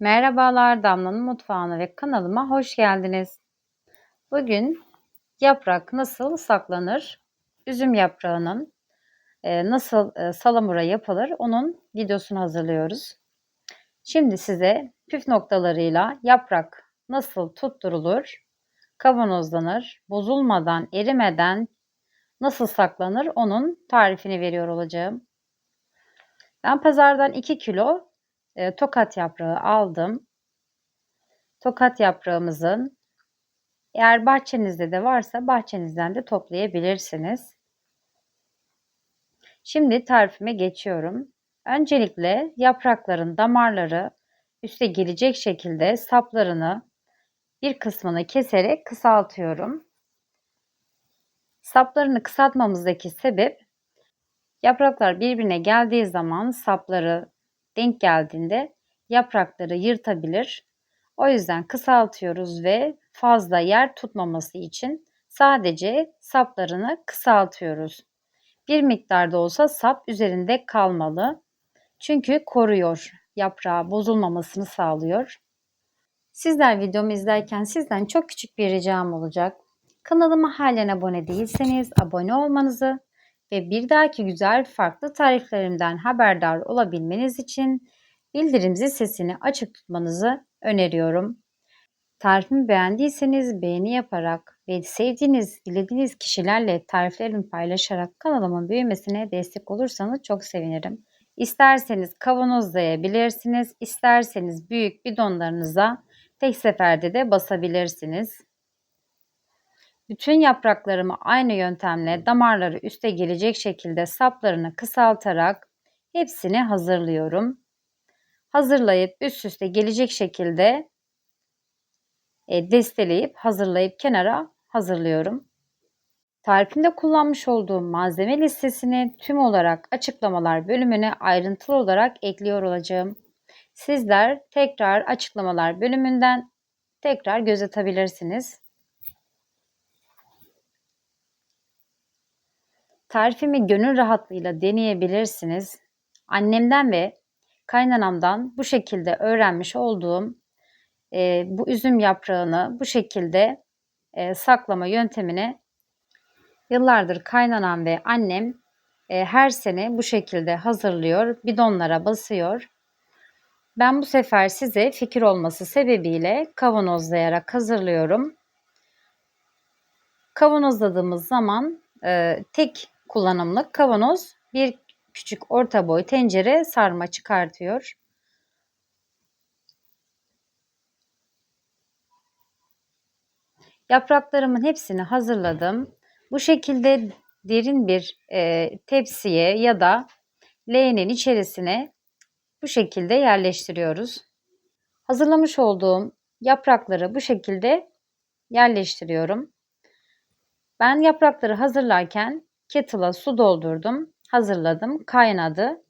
Merhabalar Damla'nın mutfağına ve kanalıma hoş geldiniz. Bugün yaprak nasıl saklanır, üzüm yaprağının e, nasıl e, salamura yapılır onun videosunu hazırlıyoruz. Şimdi size püf noktalarıyla yaprak nasıl tutturulur, kavanozlanır, bozulmadan, erimeden nasıl saklanır onun tarifini veriyor olacağım. Ben pazardan 2 kilo e, tokat yaprağı aldım. Tokat yaprağımızın eğer bahçenizde de varsa bahçenizden de toplayabilirsiniz. Şimdi tarifime geçiyorum. Öncelikle yaprakların damarları üste gelecek şekilde saplarını bir kısmını keserek kısaltıyorum. Saplarını kısaltmamızdaki sebep yapraklar birbirine geldiği zaman sapları denk geldiğinde yaprakları yırtabilir. O yüzden kısaltıyoruz ve fazla yer tutmaması için sadece saplarını kısaltıyoruz. Bir miktarda olsa sap üzerinde kalmalı. Çünkü koruyor, yaprağı bozulmamasını sağlıyor. Sizler videomu izlerken sizden çok küçük bir ricam olacak. Kanalıma halen abone değilseniz abone olmanızı ve bir dahaki güzel farklı tariflerimden haberdar olabilmeniz için bildirim zil sesini açık tutmanızı öneriyorum. Tarifimi beğendiyseniz beğeni yaparak ve sevdiğiniz, dilediğiniz kişilerle tariflerimi paylaşarak kanalımın büyümesine destek olursanız çok sevinirim. İsterseniz kavanozlayabilirsiniz, isterseniz büyük bidonlarınıza tek seferde de basabilirsiniz. Bütün yapraklarımı aynı yöntemle damarları üste gelecek şekilde saplarını kısaltarak hepsini hazırlıyorum. Hazırlayıp üst üste gelecek şekilde e, desteleyip hazırlayıp kenara hazırlıyorum. Tarifimde kullanmış olduğum malzeme listesini tüm olarak açıklamalar bölümüne ayrıntılı olarak ekliyor olacağım. Sizler tekrar açıklamalar bölümünden tekrar göz atabilirsiniz. Tarifimi gönül rahatlığıyla deneyebilirsiniz. Annemden ve kaynanamdan bu şekilde öğrenmiş olduğum e, bu üzüm yaprağını bu şekilde e, saklama yöntemini yıllardır kaynanam ve annem e, her sene bu şekilde hazırlıyor, bidonlara basıyor. Ben bu sefer size fikir olması sebebiyle kavanozlayarak hazırlıyorum. Kavanozladığımız zaman e, tek kullanımlık kavanoz bir küçük orta boy tencere sarma çıkartıyor. Yapraklarımın hepsini hazırladım. Bu şekilde derin bir e, tepsiye ya da leğenin içerisine bu şekilde yerleştiriyoruz. Hazırlamış olduğum yaprakları bu şekilde yerleştiriyorum. Ben yaprakları hazırlarken kettle'a su doldurdum, hazırladım, kaynadı.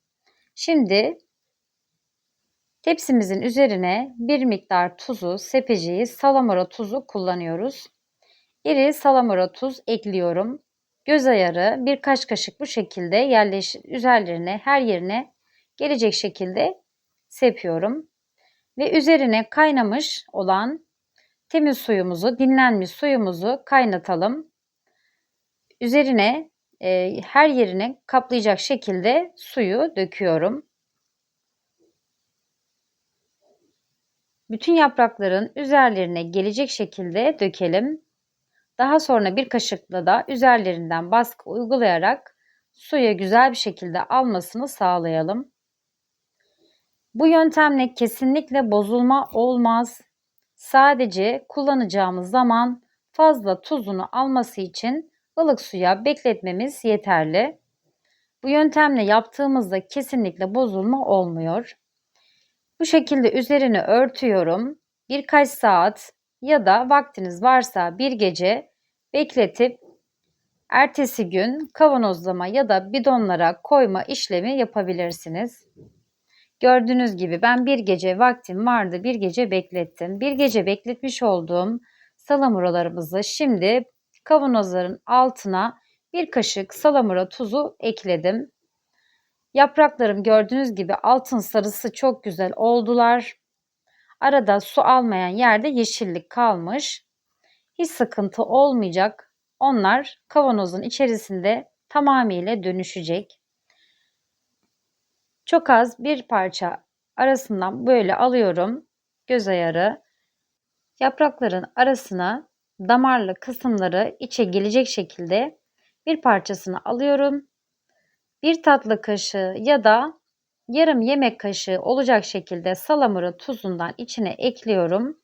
Şimdi tepsimizin üzerine bir miktar tuzu, sepeceği, salamura tuzu kullanıyoruz. İri salamura tuz ekliyorum. Göz ayarı birkaç kaşık bu şekilde yerleş üzerlerine her yerine gelecek şekilde sepiyorum. Ve üzerine kaynamış olan temiz suyumuzu, dinlenmiş suyumuzu kaynatalım. Üzerine e, her yerine kaplayacak şekilde suyu döküyorum. Bütün yaprakların üzerlerine gelecek şekilde dökelim. Daha sonra bir kaşıkla da üzerlerinden baskı uygulayarak suya güzel bir şekilde almasını sağlayalım. Bu yöntemle kesinlikle bozulma olmaz. Sadece kullanacağımız zaman fazla tuzunu alması için ılık suya bekletmemiz yeterli. Bu yöntemle yaptığımızda kesinlikle bozulma olmuyor. Bu şekilde üzerini örtüyorum. Birkaç saat ya da vaktiniz varsa bir gece bekletip ertesi gün kavanozlama ya da bidonlara koyma işlemi yapabilirsiniz. Gördüğünüz gibi ben bir gece vaktim vardı, bir gece beklettim. Bir gece bekletmiş olduğum salamuralarımızı şimdi kavanozların altına bir kaşık salamura tuzu ekledim. Yapraklarım gördüğünüz gibi altın sarısı çok güzel oldular. arada su almayan yerde yeşillik kalmış. Hiç sıkıntı olmayacak. Onlar kavanozun içerisinde tamamıyla dönüşecek. Çok az bir parça arasından böyle alıyorum göz ayarı. Yaprakların arasına damarlı kısımları içe gelecek şekilde bir parçasını alıyorum. Bir tatlı kaşığı ya da yarım yemek kaşığı olacak şekilde salamura tuzundan içine ekliyorum.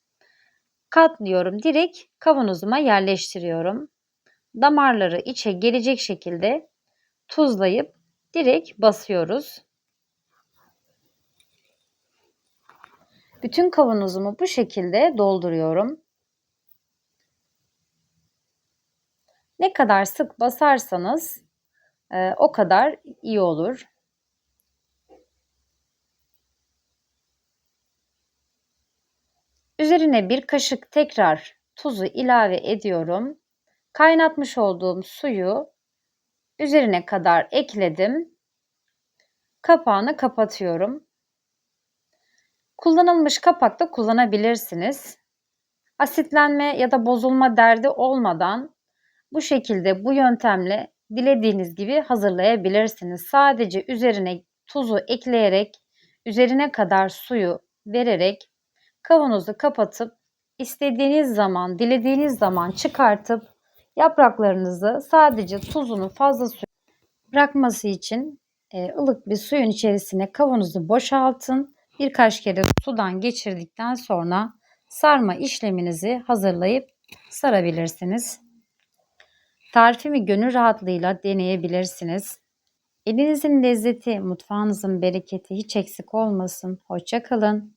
Katlıyorum. Direkt kavanozuma yerleştiriyorum. Damarları içe gelecek şekilde tuzlayıp direkt basıyoruz. Bütün kavanozumu bu şekilde dolduruyorum. Ne kadar sık basarsanız e, o kadar iyi olur. Üzerine bir kaşık tekrar tuzu ilave ediyorum. Kaynatmış olduğum suyu üzerine kadar ekledim. Kapağını kapatıyorum. Kullanılmış kapak da kullanabilirsiniz. Asitlenme ya da bozulma derdi olmadan bu şekilde bu yöntemle dilediğiniz gibi hazırlayabilirsiniz. Sadece üzerine tuzu ekleyerek, üzerine kadar suyu vererek kavanozu kapatıp istediğiniz zaman, dilediğiniz zaman çıkartıp yapraklarınızı sadece tuzunu fazla su bırakması için e, ılık bir suyun içerisine kavanozu boşaltın. Birkaç kere sudan geçirdikten sonra sarma işleminizi hazırlayıp sarabilirsiniz. Tarifimi gönül rahatlığıyla deneyebilirsiniz. Elinizin lezzeti, mutfağınızın bereketi hiç eksik olmasın. Hoşça kalın.